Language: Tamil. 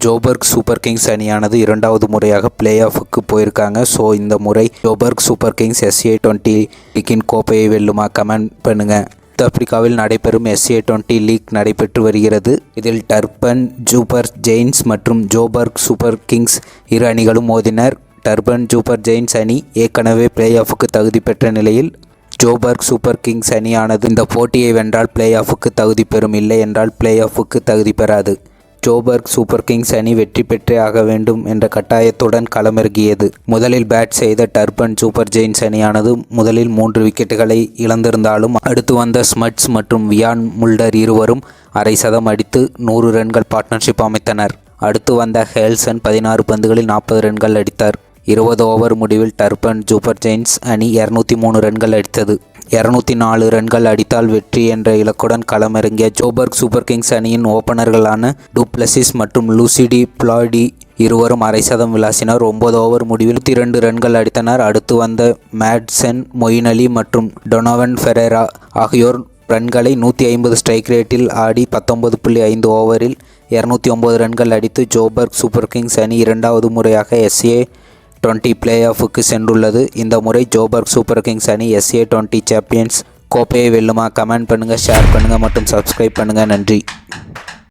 ஜோபர்க் சூப்பர் கிங்ஸ் அணியானது இரண்டாவது முறையாக பிளே ஆஃபுக்கு போயிருக்காங்க. ஸோ இந்த முறை Joburg Super Kings SA twenty லீக்கின் கோப்பையை வெல்லுமா? கமெண்ட் பண்ணுங்க. ஆப்பிரிக்காவில் நடைபெறும் எஸ்ஏ டுவெண்ட்டி லீக் நடைபெற்று வருகிறது. இதில் டர்பன் ஜூப்பர் ஜெயின்ஸ் மற்றும் ஜோபர்க் சூப்பர் கிங்ஸ் இரு அணிகளும் மோதினர். டர்பன் ஜூப்பர் ஜெயின்ஸ் அணி ஏற்கனவே பிளே ஆஃபுக்கு தகுதி பெற்ற நிலையில் ஜோபர்க் சூப்பர் கிங்ஸ் அணியானது இந்த போட்டியை வென்றால் பிளே ஆஃபுக்கு தகுதி பெறும் இல்லை என்றால் பிளே ஆஃபுக்கு தகுதி பெறாது. ஜோபர்க் சூப்பர் கிங்ஸ் அணி வெற்றி பெற்றே ஆக வேண்டும் என்ற கட்டாயத்துடன் களமிறங்கியது. முதலில் பேட் செய்த டர்பன் சூப்பர் ஜெயின்ஸ் அணியானது முதலில் மூன்று விக்கெட்டுகளை இழந்திருந்தாலும் அடுத்து வந்த ஸ்மட்ஸ் மற்றும் வியான் முல்டர் இருவரும் அரை சதம் அடித்து நூறு ரன்கள் பார்ட்னர்ஷிப் அமைத்தனர். அடுத்து வந்த ஹேல்சன் பதினாறு பந்துகளில் நாற்பது ரன்கள் அடித்தார். இருபது ஓவர் முடிவில் டர்பன் சூப்பர் ஜெயின்ஸ் அணி இரநூத்தி மூணு ரன்கள் அடித்தது. இரநூத்தி நாலு ரன்கள் அடித்தால் வெற்றி என்ற இலக்குடன் களமிறங்கிய ஜோபர்க் சூப்பர் கிங்ஸ் அணியின் ஓபனர்களான டூப்ளசிஸ் மற்றும் லூசிடி பிளாடி இருவரும் அரை சதம் விளாசினர். ஒன்பது ஓவர் முடிவில் இரண்டு ரன்கள் அடித்தனர். அடுத்து வந்த மேட்சன் மொயின் அலி மற்றும் டொனோவன் ஃபெரேரா ஆகியோர் ரன்களை நூற்றி ஐம்பது ஸ்ட்ரைக் ரேட்டில் ஆடி பத்தொன்பது புள்ளி ஐந்து ஓவரில் இரநூத்தி ஒம்பது ரன்கள் அடித்து ஜோபர்க் சூப்பர் கிங்ஸ் அணி இரண்டாவது முறையாக எஸ்ஏ டுவெண்ட்டி பிளே ஆஃபுக்கு சென்றுள்ளது. இந்த முறை ஜோபர்க் சூப்பர் கிங்ஸ் அணி எஸ்ஏ டுவெண்ட்டி சாம்பியன்ஸ் கோப்பையை வெல்லுமா? கமெண்ட் பண்ணுங்கள் ஷேர் பண்ணுங்கள் மற்றும் சப்ஸ்கிரைப் பண்ணுங்கள் நன்றி.